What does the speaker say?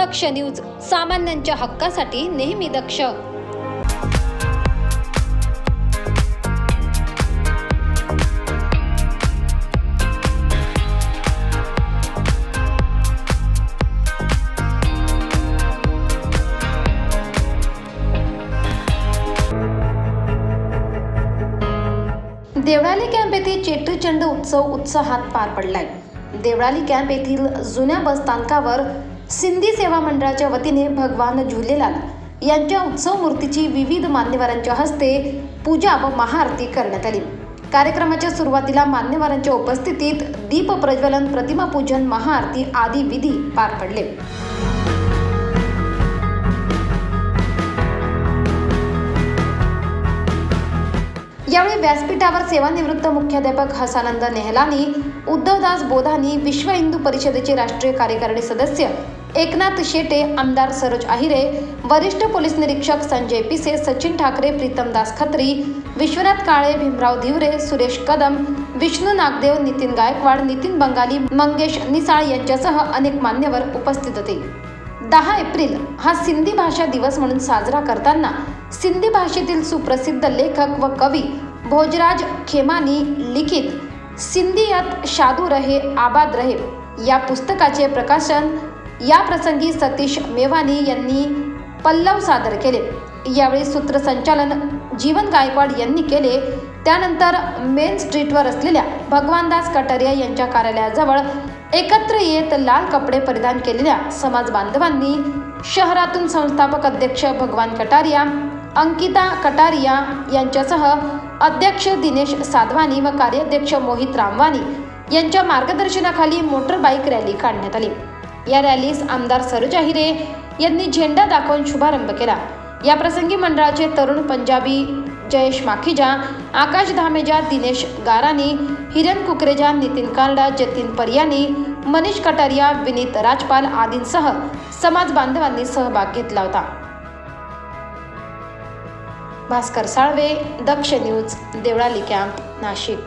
दक्ष news सामान्यांच्या हक्कासाठी नेहमी दक्ष. देवळाली कॅम्प येथे चेट्टीचंड उत्सव उत्साहात पार पडलाय. देवळाली कॅम्प येथील जुन्या बसस्थानकावर सिंधी सेवा मंडळाच्या वतीने भगवान झुलेलाल यांच्या उत्सव मूर्तीची विविध मान्यवरांच्या हस्ते पूजा व महाआरती करण्यात आली. कार्यक्रमाच्या सुरुवातीला मान्यवरांच्या उपस्थितीत दीप प्रज्वलन प्रतिमा पूजन महाआरती आदी विधी पार पडले. यावेळी व्यासपीठावर सेवानिवृत्त मुख्याध्यापक हसानंद नेहलानी उद्धवदास बोधानी विश्व हिंदू परिषदेचे राष्ट्रीय कार्यकारिणी सदस्य एकनाथ शेटे आमदार सरोज आहिरे वरिष्ठ पोलीस निरीक्षक संजय पिसे सचिन ठाकरे प्रीतमदास खत्री विश्वनाथ काळे भीमराव धिवरे सुरेश कदम विष्णू नागदेव नितीन गायकवाड नितीन बंगाली मंगेश निसाळ यांच्यासह अनेक मान्यवर उपस्थित होते. दहा एप्रिल हा सिंधी भाषा दिवस म्हणून साजरा करताना सिंधी भाषेतील सुप्रसिद्ध लेखक व कवी भोजराज खेमानी लिखित सिंधियत शादू रहे आबाद रहे या पुस्तकाचे प्रकाशन या प्रसंगी सतीश मेवानी यांनी पल्लव सादर केले. यावेळी सूत्रसंचालन जीवन गायकवाड यांनी केले. त्यानंतर मेन स्ट्रीटवर असलेल्या भगवानदास कटारिया यांच्या कार्यालयाजवळ एकत्र येत लाल कपडे परिधान केलेल्या समाज बांधवांनी शहरातून संस्थापक अध्यक्ष भगवान कटारिया अंकिता कटारिया यांच्यासह अध्यक्ष दिनेश साधवानी व कार्याध्यक्ष मोहित रामवानी यांच्या मार्गदर्शनाखाली मोटर बाईक रॅली काढण्यात आली. या रॅलीस आमदार सरोज अहिरे यांनी झेंडा दाखवून शुभारंभ केला. या प्रसंगी मंडळाचे तरुण पंजाबी जयेश माखीजा आकाश धामेजा दिनेश गारानी हिरण कुकरेजा नितीन कालडा जतीन परियानी मनीष कटारिया विनीत राजपाल आदींसह समाज बांधवांनी सहभाग घेतला होता. Bhaskar Salve Daksh news Deolali camp Nashik.